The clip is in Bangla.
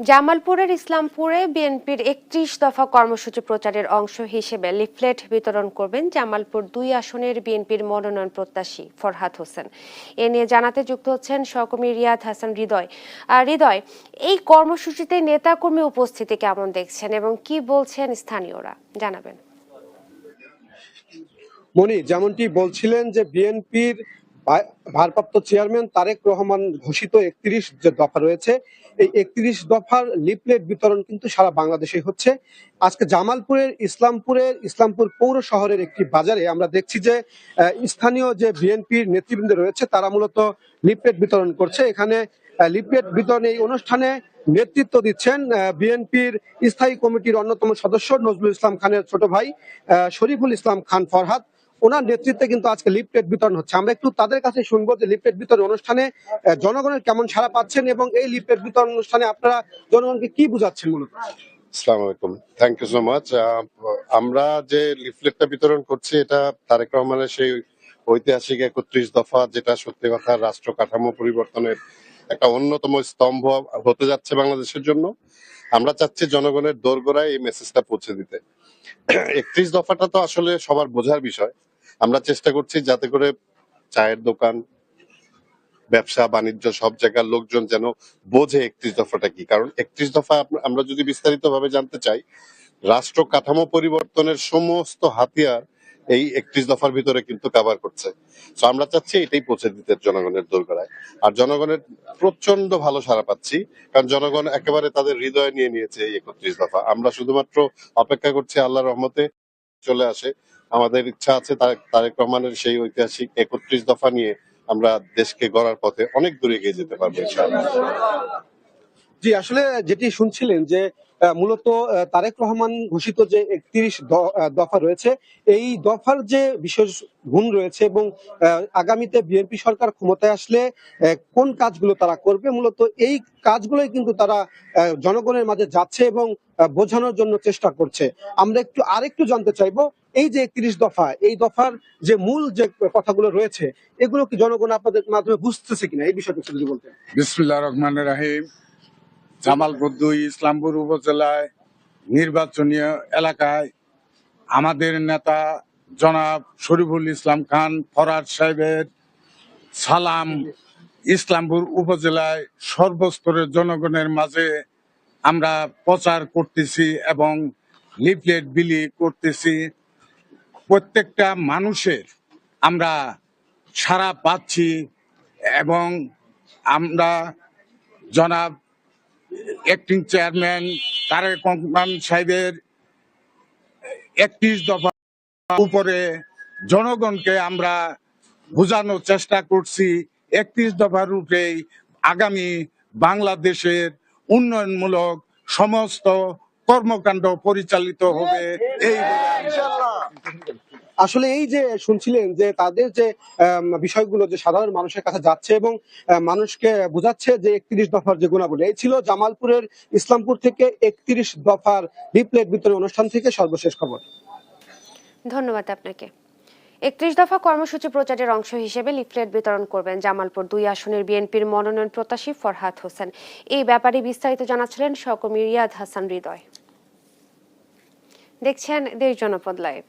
জামালপুরের ইসলামপুরে বিএনপির একত্রিশ দফা কর্মসূচি প্রচারের অংশ হিসেবে লিফলেট বিতরণ করবেন জামালপুর দুই আসনের বিএনপির মনোনয়ন প্রত্যাশী ফরহাদ হোসেন। এ নিয়ে জানাতে যুক্ত হচ্ছেন সহকর্মী রিয়াদ হাসান হৃদয়। হৃদয়, এই কর্মসূচিতে নেতাকর্মী উপস্থিতি কেমন দেখছেন এবং কি বলছেন স্থানীয়রা? জানাবেন। মনি, যেমনটি বলছিলেন যে বিএনপির ভারপ্রাপ্ত চেয়ারম্যান তারেক রহমান ঘোষিত একত্রিশ যে দফা রয়েছে, এই একত্রিশ দফার লিফলেট বিতরণ কিন্তু সারা বাংলাদেশে হচ্ছে। আজকে জামালপুরের ইসলামপুরের ইসলামপুর পৌর শহরের একটি বাজারে আমরা দেখছি যে স্থানীয় যে বিএনপির নেতৃবৃন্দ রয়েছে, তারা মূলত লিফলেট বিতরণ করছে। এখানে লিফলেট বিতরণ এই অনুষ্ঠানে নেতৃত্ব দিচ্ছেন বিএনপির স্থায়ী কমিটির অন্যতম সদস্য নজরুল ইসলাম খানের ছোট ভাই শরীফুল ইসলাম খান ফরহাদ। ওনার নেতৃত্বে কিন্তু আজকে লিফলেট বিতরণ হচ্ছে। আমরা একটু তাদের কাছে শুনব যে লিফলেট বিতরণ অনুষ্ঠানে জনগণের কেমন সাড়া পাচ্ছেন এবং এই লিফলেট বিতরণ অনুষ্ঠানে আপনারা জনগণকে কি বুঝাচ্ছেন মূলত? আলাইকুম। থ্যাংক ইউ সো মাচ আমরা যে লিফলেটটা বিতরণ করছি, এটা তারেক রহমানের সেই ঐতিহাসিক একত্রিশ দফা, যেটা সত্যি কথা রাষ্ট্র কাঠামো পরিবর্তনের একটা অন্যতম স্তম্ভ হতে যাচ্ছে বাংলাদেশের জন্য। আমরা চাচ্ছি জনগণের দোরগোড়ায় এই মেসেজটা পৌঁছে দিতে। একত্রিশ দফাটা তো আসলে সবার বোঝার বিষয়। আমরা চেষ্টা করছি যাতে করে চায়ের দোকান, ব্যবসা, বাণিজ্য সব জায়গার লোকজন যেন বোঝে একত্রিশ দফাটা কি। কারণ একত্রিশ দফা আমরা যদি বিস্তারিত ভাবে জানতে চাই, রাষ্ট্র কাঠামো পরিবর্তনের সমস্ত হাতিয়ার এই একত্রিশ দফার ভিতরে কিন্তু কাভার করছে। তো আমরা চাচ্ছি এটাই পৌঁছে দিতে জনগণের দোরগোড়ায়। আর জনগণের প্রচণ্ড ভালো সাড়া পাচ্ছি, কারণ জনগণ একেবারে তাদের হৃদয় নিয়ে নিয়েছে এই একত্রিশ দফা। আমরা শুধুমাত্র অপেক্ষা করছি আল্লাহ রহমতে চলে আসে। আমাদের ইচ্ছা আছে তারেক রহমানের সেই ঐতিহাসিক একত্রিশ দফা নিয়ে আমরা দেশকে গড়ার পথে অনেক দূরে এগিয়ে যেতে পারব জি, আসলে যেটি শুনছিলেন যে মূলত তারেক রহমান ঘোষিত যে একত্রিশ দফা রয়েছে, এই দফার যে বিশেষ গুণ রয়েছে এবং আগামীতে বিএনপি সরকার ক্ষমতায় আসলে কোন কাজগুলো তারা করবে, মূলত এই কাজগুলোই কিন্তু তারা জনগণের মাঝে যাচ্ছে এবং বোঝানোর জন্য চেষ্টা করছে। আমরা একটু আরেকটু জানতে চাইব এই যে একত্রিশ দফা, এই দফার যে মূল যে কথাগুলো রয়েছে, এগুলো কি জনগণ আপনাদের মাধ্যমে বুঝতেছে কিনা? এই বিষয়টা যদি বলতেন। বিসমুল্লাহ রহমান রাহিম। জামালপুর দুই ইসলামপুর উপজেলায় নির্বাচনীয় এলাকায় আমাদের নেতা জনাব শরীফুল ইসলাম খান ফরাদ সাহেবের সালাম ইসলামপুর উপজেলায় সর্বস্তরের জনগণের মাঝে আমরা প্রচার করতেছি এবং লিফলেট বিলি করতেছি। প্রত্যেকটা মানুষের আমরা সাড়া পাচ্ছি এবং আমরা জনাব অ্যাক্টিং চেয়ারম্যান তারেক রহমান সাহেবের একত্রিশ দফা উপরে জনগণকে আমরা বোঝানোর চেষ্টা করছি। একত্রিশ দফা রূপেই আগামী বাংলাদেশের উন্নয়নমূলক সমস্ত কর্মকাণ্ড পরিচালিত হবে। এই আসলে এই যে শুনছিলেন যে তাদের যে বিষয়গুলো যে সাধারণ মানুষের কাছে যাচ্ছে এবং মানুষকে বোঝাচ্ছে যে একত্রিশ দফার যে গুণাবলী, এই ছিল জামালপুরের ইসলামপুর থেকে একত্রিশ দফার লিফলেট বিতরণ অনুষ্ঠান থেকে সর্বশেষ খবর। ধন্যবাদ আপনাকে। একত্রিশ দফা কর্মসূচি প্রচারের অংশ হিসেবে লিফলেট বিতরণ করবেন জামালপুর দুই আসনের বিএনপির মনোনয়ন প্রত্যাশী ফরহাদ হোসেন। এই ব্যাপারে বিস্তারিত জানাচ্ছিলেন সহকর্মী রিয়াদ হাসান হৃদয়। দেখছেন দেশ জনপদ লাইভ।